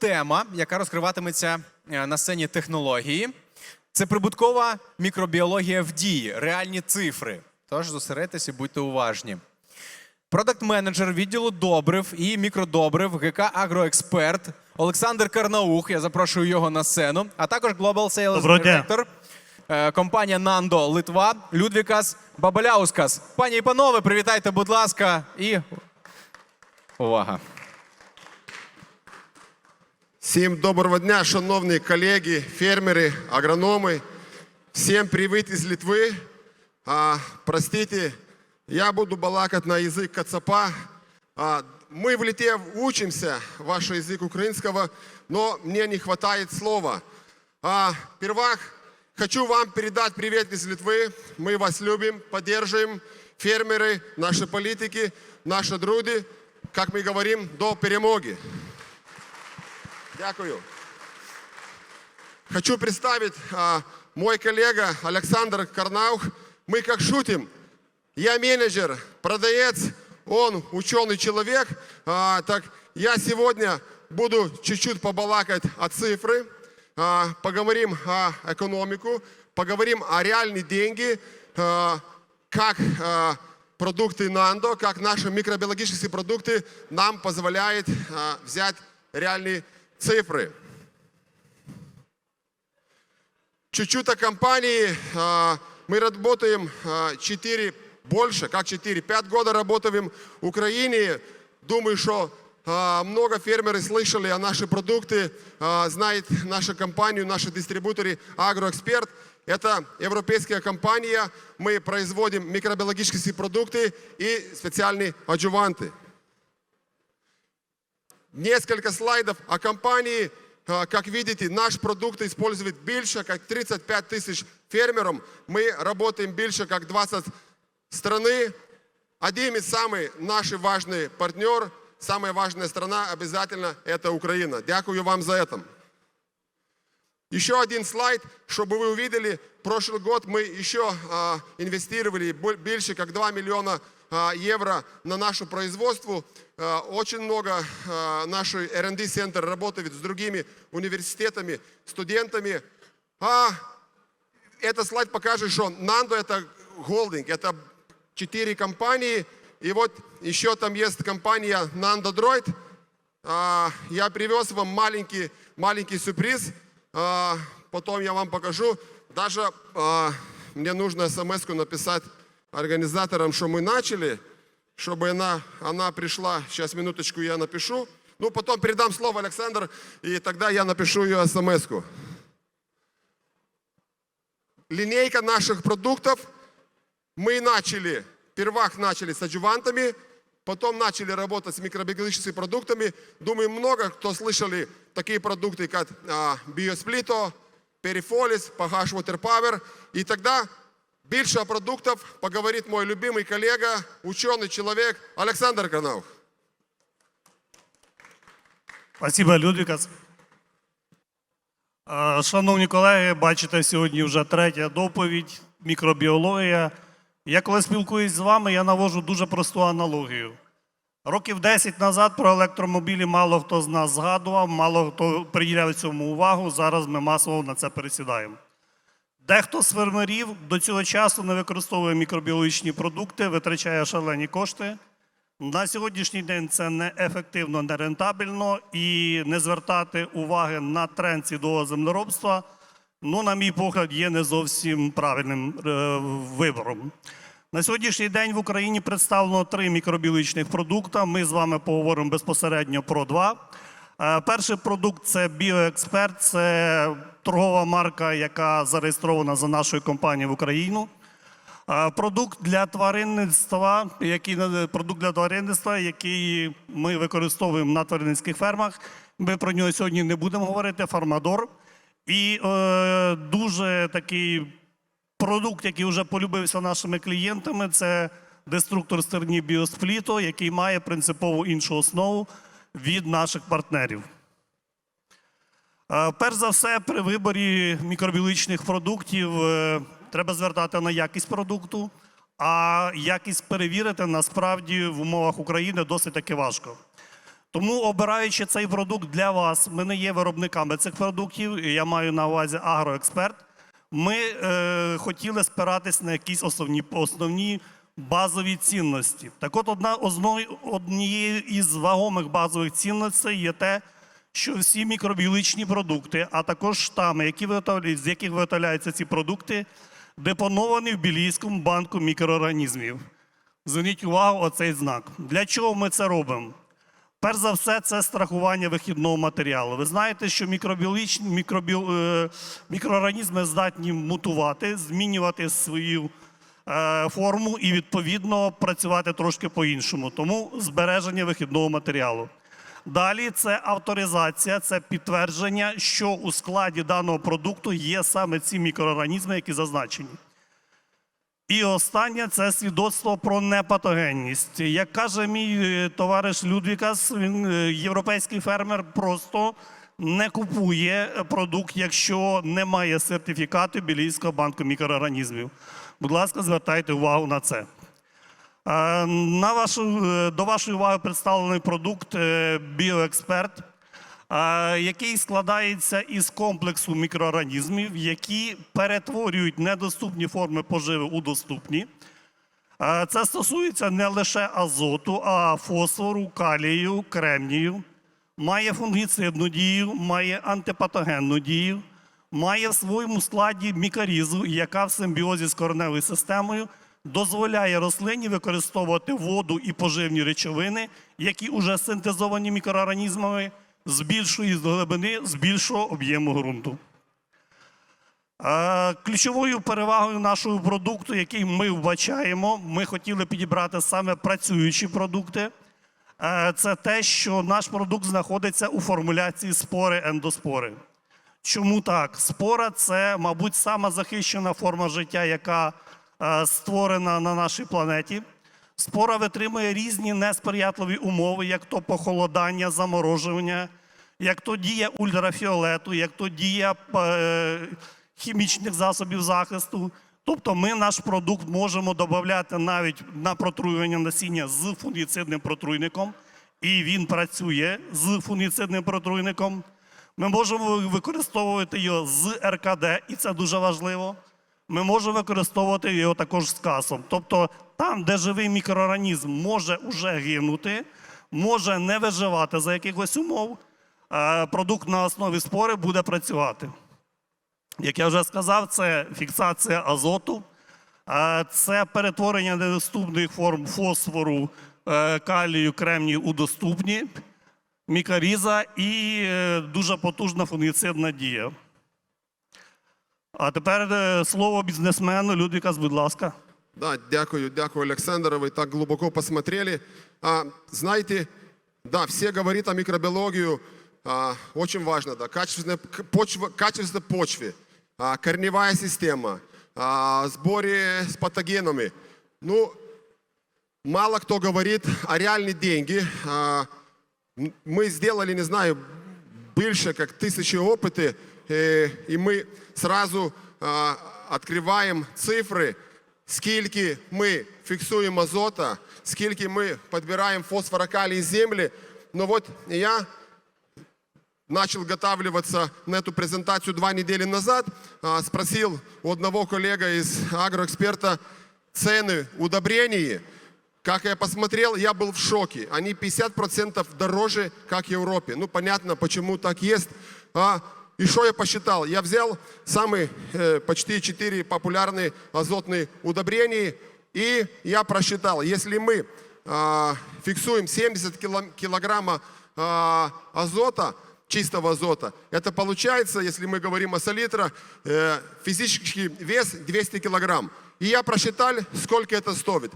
тема, яка розкриватиметься е, на сцені технології. Це прибуткова мікробіологія в дії, реальні цифри. Тож зосередьтеся і будьте уважні. Продакт-менеджер відділу добрив і мікродобрив ГК Агроексперт Олександр Карнаух. Я запрошую його на сцену, а також Global Sales Director е, компанія Нандо Литва Людвікас Бабаляускас. Пані і панове, привітайте, будь ласка, і увага. Всім доброго дня, шановні колеги, фермери, агрономи. Всім привіт із Литви. А, простите, я буду балакать на язык Кацапа. А, мы в Литве учимся ваш язык украинского, но мне не хватает слова. А, первых хочу вам передать привет из Литвы. Мы вас любим, поддерживаем. Фермеры, наши политики, наши друзья, как мы говорим, до перемоги. Дякую. Хочу представить а, мой коллега Александр Карнаух. Мы как шутим. Я менеджер, продавец, он ученый человек. А, так я сегодня буду чуть-чуть побалакать о цифры, а, поговорим о экономику, поговорим о реальные деньги, а, как а, продукты Нандо, как наши микробиологические продукты нам позволяют а, взять реальные цифры. Чуть-чуть о компании. А, Мы работаем а, 4, больше, как 4, 5 года работаем в Украине. Думаю, что а, много фермеров слышали о наши продукты, а, знает нашу компанию, наши дистрибуторы Агроэксперт. Это европейская компания. Мы производим микробиологические продукты и специальные аджуванты. Несколько слайдов о компании. А, Как видите, наш продукт использует больше, как 35 тысяч фермеров. Мы работаем больше, как 20 страны. Один из самых наших важных партнер, самая важная страна обязательно это Украина. Дякую вам за это. Еще один слайд, чтобы вы увидели. Прошлый год мы еще а, инвестировали бо- больше как 2 миллиона а, евро на наше производство. А, очень много а, нашей R&D центр работает с другими университетами, студентами. А этот слайд покажет, что Нандо это холдинг, это четыре компании. И вот еще там есть компания Nando Droid. А, Я привез вам маленький, маленький сюрприз. А, Потом я вам покажу. Даже а, мне нужно смс написать организаторам, что мы начали, чтобы она, она пришла. Сейчас, минуточку, я напишу. Ну, потом передам слово Александр, и тогда я напишу ее смс -ку. Линейка наших продуктов. Мы начали, первых начали с адjuvантами, потом начали работать с микробиологическими продуктами. Думаю, много кто слышали такие продукты, как а, Биосплито, Перифолис, PH Water Power. И тогда больше продуктов поговорит мой любимый коллега, ученый человек Александр Канаух. Спасибо, Людвікас. Шановні колеги, бачите, сьогодні вже третя доповідь, мікробіологія. Я коли спілкуюсь з вами, я навожу дуже просту аналогію. Років 10 назад про електромобілі мало хто з нас згадував, мало хто приділяв цьому увагу. Зараз ми масово на це пересідаємо. Дехто з фермерів до цього часу не використовує мікробіологічні продукти, витрачає шалені кошти. На сьогоднішній день це неефективно, нерентабельно і не звертати уваги на тренд сідового землеробства, ну, на мій погляд, є не зовсім правильним е, вибором. На сьогоднішній день в Україні представлено три мікробіологічних продукти. Ми з вами поговоримо безпосередньо про два. Е, Перший продукт це Біоексперт, це торгова марка, яка зареєстрована за нашою компанією в Україну. Продукт для тваринництва, який продукт для тваринництва, який ми використовуємо на тваринницьких фермах. Ми про нього сьогодні не будемо говорити. Фармадор. І е, дуже такий продукт, який вже полюбився нашими клієнтами, це деструктор стерні біоспліто, який має принципово іншу основу від наших партнерів. Е, Перш за все, при виборі мікробіологічних продуктів е, треба звертати на якість продукту, а якість перевірити насправді в умовах України досить таки важко. Тому, обираючи цей продукт для вас, ми не є виробниками цих продуктів, я маю на увазі агроексперт. Ми е, хотіли спиратись на якісь основні, основні базові цінності. Так от, одна однією із вагомих базових цінностей є те, що всі мікробіологічні продукти, а також штами, які з яких виготовляються ці продукти, депоновані в Білійському банку мікроорганізмів. Зверніть увагу оцей знак. Для чого ми це робимо? Перш за все, це страхування вихідного матеріалу. Ви знаєте, що мікробіологічні мікробі... е, мікроорганізми здатні мутувати, змінювати свою е, форму і відповідно працювати трошки по-іншому. Тому збереження вихідного матеріалу. Далі це авторизація, це підтвердження, що у складі даного продукту є саме ці мікроорганізми, які зазначені. І останнє це свідоцтво про непатогенність. Як каже мій е, товариш Людвікас, він е, європейський фермер просто не купує продукт, якщо немає сертифікату Білійського банку мікроорганізмів. Будь ласка, звертайте увагу на це. Е, На вашу, е, до вашої уваги представлений продукт е, Біоексперт, який складається із комплексу мікроорганізмів, які перетворюють недоступні форми поживи у доступні. Це стосується не лише азоту, а фосфору, калію, кремнію. Має фунгіцидну дію, має антипатогенну дію, має в своєму складі мікорізу, яка в симбіозі з кореневою системою дозволяє рослині використовувати воду і поживні речовини, які вже синтезовані мікроорганізмами з більшої глибини, з більшого об'єму ґрунту. Е, Ключовою перевагою нашого продукту, який ми вбачаємо, ми хотіли підібрати саме працюючі продукти. Е, Це те, що наш продукт знаходиться у формуляції спори ендоспори. Чому так? Спора це, мабуть, сама захищена форма життя, яка створена на нашій планеті. Спора витримує різні несприятливі умови, як то похолодання, заморожування, як то дія ультрафіолету, як то дія е, хімічних засобів захисту. Тобто ми наш продукт можемо додати навіть на протруювання насіння з фунгіцидним протруйником, і він працює з фунгіцидним протруйником. Ми можемо використовувати його з РКД, і це дуже важливо. Ми можемо використовувати його також з касом. Тобто там, де живий мікроорганізм може вже гинути, може не виживати за якихось умов, продукт на основі спори буде працювати. Як я вже сказав, це фіксація азоту, це перетворення недоступних форм фосфору, е, калію, кремнію у доступні, мікоріза і е, дуже потужна фунгіцидна дія. А тепер е, слово бізнесмену Людвікас, будь ласка. Да, дякую, дякую, Александр, вы так глубоко посмотрели. А, знаете, да, все говорят о микробиологии, а, очень важно, да, качественная к- почва, качество почвы, а, корневая система, а, сборе с патогенами. Ну, мало кто говорит о реальные деньги. А, м- мы сделали, не знаю, больше как тысячи опыты, э, и мы сразу а, открываем цифры, скільки ми фіксуємо азота, скільки ми підбираємо фосфора, калий з землі. Но вот я начал готавливаться на эту презентацию два недели назад, а, спросил у одного коллега из агроэксперта цены удобрений. Как я посмотрел, я был в шоке. Они 50% дороже, как в Европе. Ну, понятно, почему так есть. и что я посчитал? Я взял самые э, почти 4 популярные азотные удобрения, и я просчитал, если мы а, фиксуем 70 кило- килограмма а, азота, чистого азота. Это получается, если мы говорим о солитра, э, физический вес 200 килограмм. И я просчитал, сколько это стоит.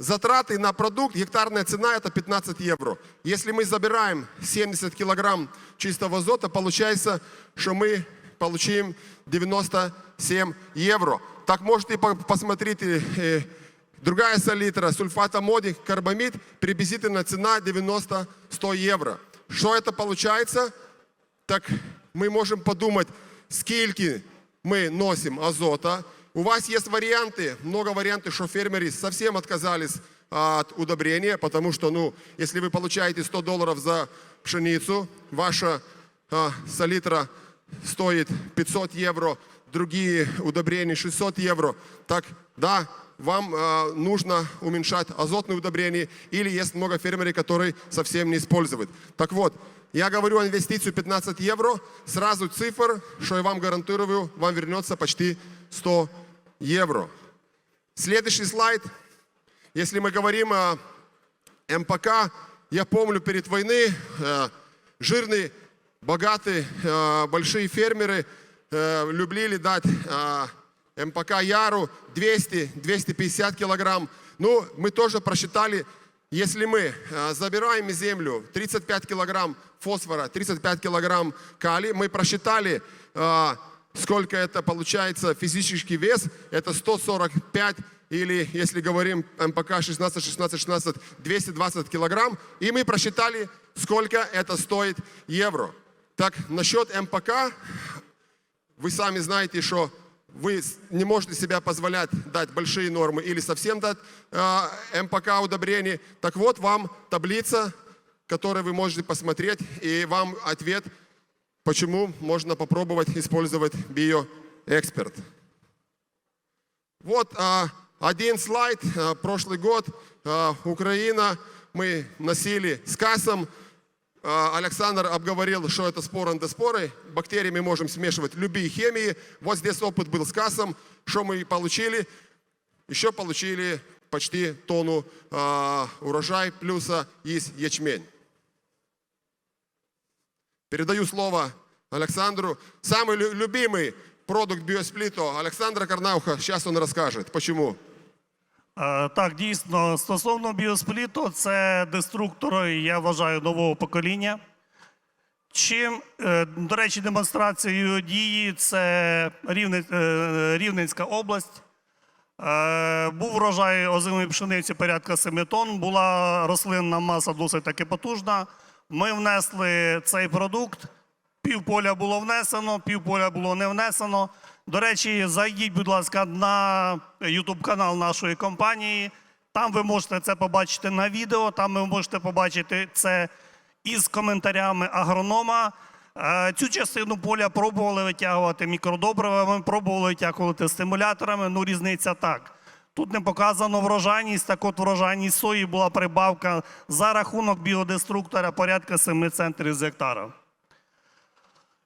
Затраты на продукт, гектарная цена это 15 евро. Если мы забираем 70 килограмм чистого азота, получается, что мы получим 97 евро. Так можете по- посмотреть, э, другая солитра, сульфат амоди, карбамид, приблизительно цена 90-100 евро. Что это получается? Так мы можем подумать, скільки мы носим азота. У вас есть варианты, много вариантов, что фермеры совсем отказались от удобрения, потому что, ну, если вы получаете 100 долларов за пшеницу, ваша а, салитра стоит 500 евро, другие удобрения 600 евро, так, да, вам э, нужно уменьшать азотные удобрения, или есть много фермеров, которые совсем не используют. Так вот, я говорю о инвестицию 15 евро, сразу цифр, что я вам гарантирую, вам вернется почти 100 евро. Следующий слайд. Если мы говорим о МПК, я помню перед войной э, жирные, богатые, э, большие фермеры э, любили дать э, МПК Яру 200-250 килограмм. Ну, мы тоже просчитали, если мы э, забираем землю 35 килограмм фосфора, 35 килограмм калия, мы просчитали, э, сколько это получается физический вес, это 145 или, если говорим МПК 16, 16, 16, 220 килограмм, и мы просчитали, сколько это стоит евро. Так, насчет МПК, вы сами знаете, что вы не можете себя позволять дать большие нормы или совсем дать э, МПК удобрений. Так вот вам таблица, которую вы можете посмотреть, и вам ответ, почему можно попробовать использовать биоэксперт. Вот а, один слайд. А, прошлый год а, Украина, мы носили с кассом. А, Александр обговорил, что это споры антиспоры. Бактерии мы можем смешивать любые химии. Вот здесь опыт был с кассом. Что мы получили? Еще получили почти тонну а, урожай плюса из ячмень. Передаю слово Александру. Самый любимый продукт биосплито Александра Карнауха. Сейчас он расскажет. Почему? Е, Так, дійсно, стосовно біоспліту, це деструктор, я вважаю, нового покоління. Чим, е, до речі, демонстрацією дії це е, Рівненська область. Був врожай озимої пшениці порядка 7 тонн, була рослинна маса досить таки потужна. Ми внесли цей продукт. Півполя було внесено, півполя було не внесено. До речі, зайдіть, будь ласка, на YouTube канал нашої компанії. Там ви можете це побачити на відео. Там ви можете побачити це із коментарями агронома. Е, Цю частину поля пробували витягувати мікродобривами, пробували витягувати стимуляторами. Ну, різниця так. Тут не показано врожайність. Так от врожайність сої була прибавка за рахунок біодеструктора порядка 7 центрів з гектара.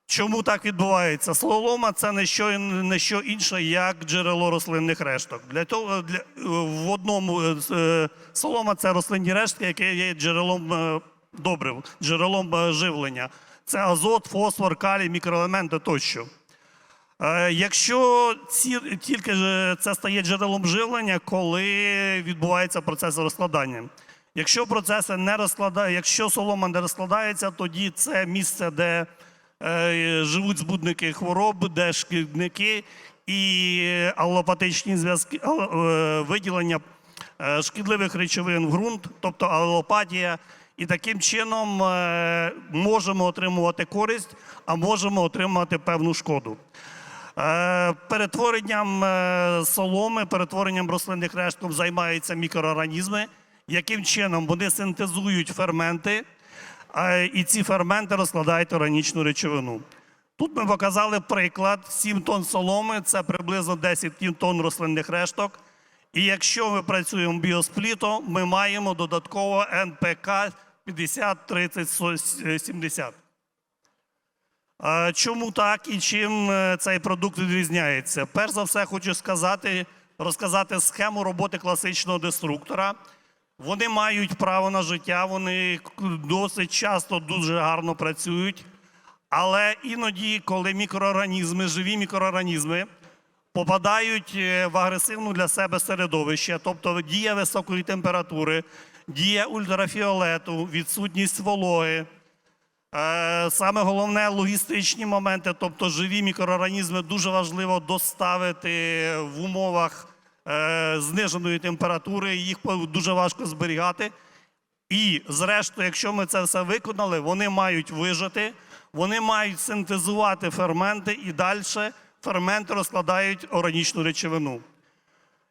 Чому так відбувається? Солома це не що, не що інше, як джерело рослинних решток. Для того, для, в одному е, е, солома це рослинні рештки, яке є джерелом е, добрив, джерелом живлення. Це азот, фосфор, калій, мікроелементи тощо. Якщо ці, тільки це стає джерелом живлення, коли відбувається процес розкладання. Якщо процеси не розкладає, якщо солома не розкладається, тоді це місце, де живуть збудники хвороб, де шкідники і алопатичні зв'язки, е, виділення е, шкідливих речовин в ґрунт, тобто алопатія. І таким чином е, можемо отримувати користь, а можемо отримати певну шкоду. Е, Перетворенням е, соломи, перетворенням рослинних решток займаються мікроорганізми, яким чином вони синтезують ферменти, е, і ці ферменти розкладають органічну речовину. Тут ми показали приклад: 7 тонн соломи це приблизно 10 тонн рослинних решток. І якщо ми працюємо біоспліто, ми маємо додатково НПК 50, 30, 70. Чому так і чим е, цей продукт відрізняється? Перш за все, хочу сказати, розказати схему роботи класичного деструктора. Вони мають право на життя, вони досить часто дуже гарно працюють. Але іноді, коли мікроорганізми, живі мікроорганізми, попадають е, в агресивну для себе середовище, тобто дія високої температури, дія ультрафіолету, відсутність вологи. Е, Саме головне логістичні моменти, тобто живі мікроорганізми, дуже важливо доставити в умовах зниженої температури, їх дуже важко зберігати. І, зрештою, якщо ми це все виконали, вони мають вижити, вони мають синтезувати ферменти і далі ферменти розкладають органічну речовину.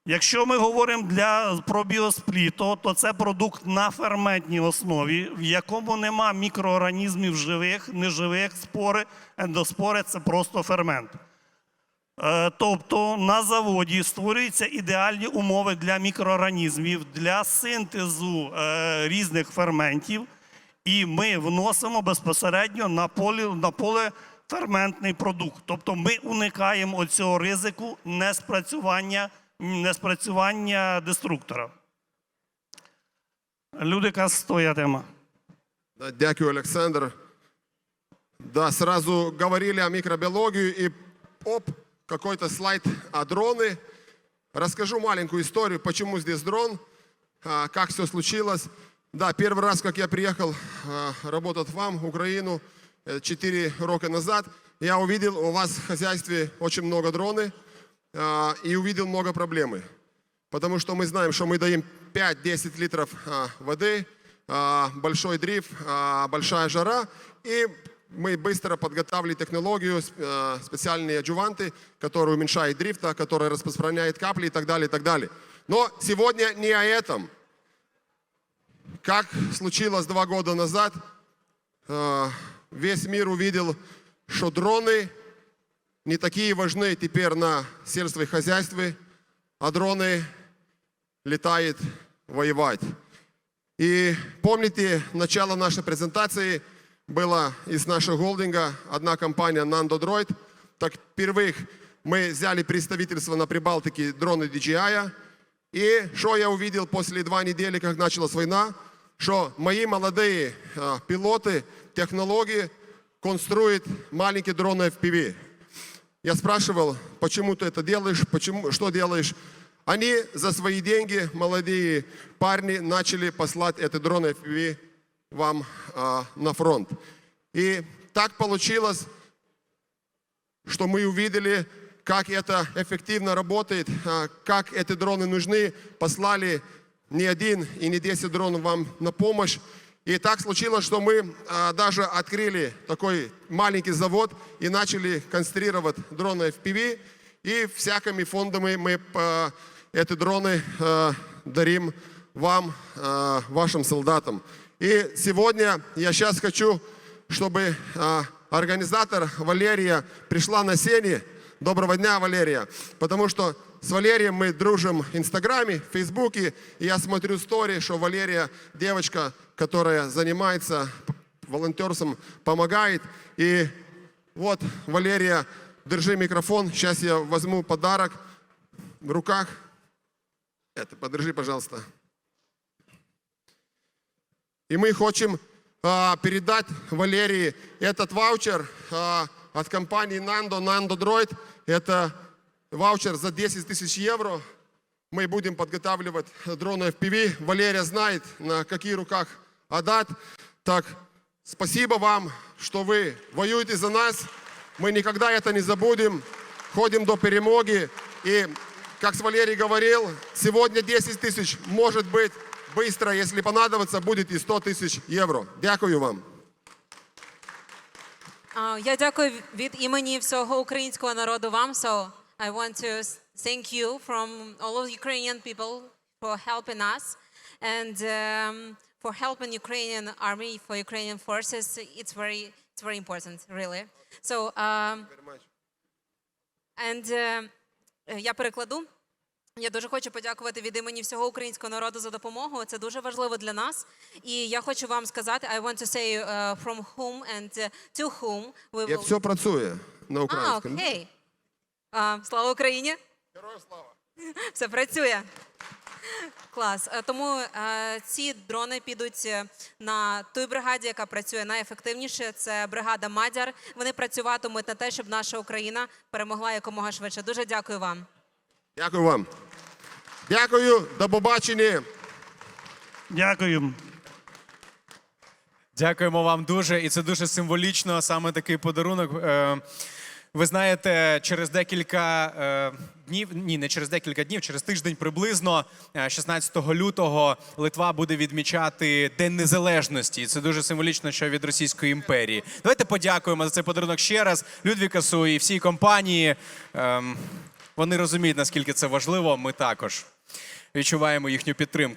Якщо ми говоримо для, про біоспліто, то це продукт на ферментній основі, в якому нема мікроорганізмів живих, неживих, спори, ендоспори це просто фермент. Е, Тобто на заводі створюються ідеальні умови для мікроорганізмів, для синтезу е, різних ферментів, і ми вносимо безпосередньо на поле, на поле ферментний продукт. Тобто ми уникаємо оцього ризику неспрацювання, неспрацювання деструктора. Людика стоя тема. Дякую, Александр. Да, сразу говорили о микробиологии и оп, какой-то слайд о дроны. Расскажу маленькую историю, почему здесь дрон, а, как все случилось. Да, первый раз, как я приехал а, работать вам, в Украину, 4 рока назад, я увидел у вас в хозяйстве очень много дроны а, и увидел много проблемы. Потому что мы знаем, что мы даем 5-10 литров а, воды, а, большой дрифт, а, большая жара, и мы быстро подготавливали технологию, а, специальные аджуванты, которые уменьшают дрифта, которые распространяют капли и так далее, и так далее. Но сегодня не о этом. Как случилось два года назад, а, весь мир увидел, что дроны не такие важны теперь на сельском хозяйстве, а дроны летают воевать. И помните, начало нашей презентации было из нашего холдинга одна компания Nando Droid. Так впервых мы взяли представительство на Прибалтике дроны DJI. И что я увидел после два недели, как началась война, что мои молодые а, пилоты технологии конструируют маленькие дроны FPV. Я спрашивал, почему ты это делаешь, почему, что делаешь. Они за свои деньги, молодые парни, начали послать эти дроны FPV вам а, на фронт. И так получилось, что мы увидели, как это эффективно работает, а, как эти дроны нужны. Послали не один и не 10 дронов вам на помощь. И так случилось, что мы а, даже открыли такой маленький завод и начали конструировать дроны FPV. И всякими фондами мы а, эти дроны а, дарим вам, а, вашим солдатам. И сегодня я сейчас хочу, чтобы а, организатор Валерия пришла на сене. Доброго дня, Валерия. Потому что с Валерием мы дружим в Инстаграме, в Фейсбуке. И я смотрю стори, что Валерия девочка, которая занимается волонтерством, помогает. И вот, Валерия, держи микрофон. Сейчас я возьму подарок в руках. Это, подержи, пожалуйста. И мы хотим а, передать Валерии этот ваучер а, от компании Nando, Nando Droid. Это ваучер за 10 тысяч евро. Мы будем подготавливать дроны FPV. Валерия знает, на каких руках отдать. Так, спасибо вам, что вы воюете за нас. Мы никогда это не забудем. Ходим до перемоги. И, как с Валерий говорил, сегодня 10 тысяч, может быть, быстро, если понадобится, будет и 100 тысяч евро. Дякую вам. А, Я дякую від імені всього українського народу вам. So I want to thank you from all of Ukrainian people for helping us and um, for helping Ukrainian army, for Ukrainian forces. It's very, it's very important, really. So um, and uh, я перекладу. Я дуже хочу подякувати від імені всього українського народу за допомогу. Це дуже важливо для нас. І я хочу вам сказати, I want to say uh, from whom and to whom we Я will... все працює на А, окей. А, слава Україні! Героям слава. Все працює. Клас. Е, Тому е, ці дрони підуть е, на той бригаді, яка працює найефективніше. Це бригада Мадяр. Вони працюватимуть на те, щоб наша Україна перемогла якомога швидше. Дуже дякую вам. Дякую вам. Дякую, до побачення. Дякую. Дякуємо вам дуже, і це дуже символічно. Саме такий подарунок. Е, Ви знаєте, через декілька е, днів, ні, не через декілька днів, через тиждень приблизно, е, 16 лютого, Литва буде відмічати День Незалежності. І це дуже символічно, що від Російської імперії. Давайте подякуємо за цей подарунок ще раз Людвікасу і всій компанії. Вони розуміють, наскільки це важливо. Ми також відчуваємо їхню підтримку.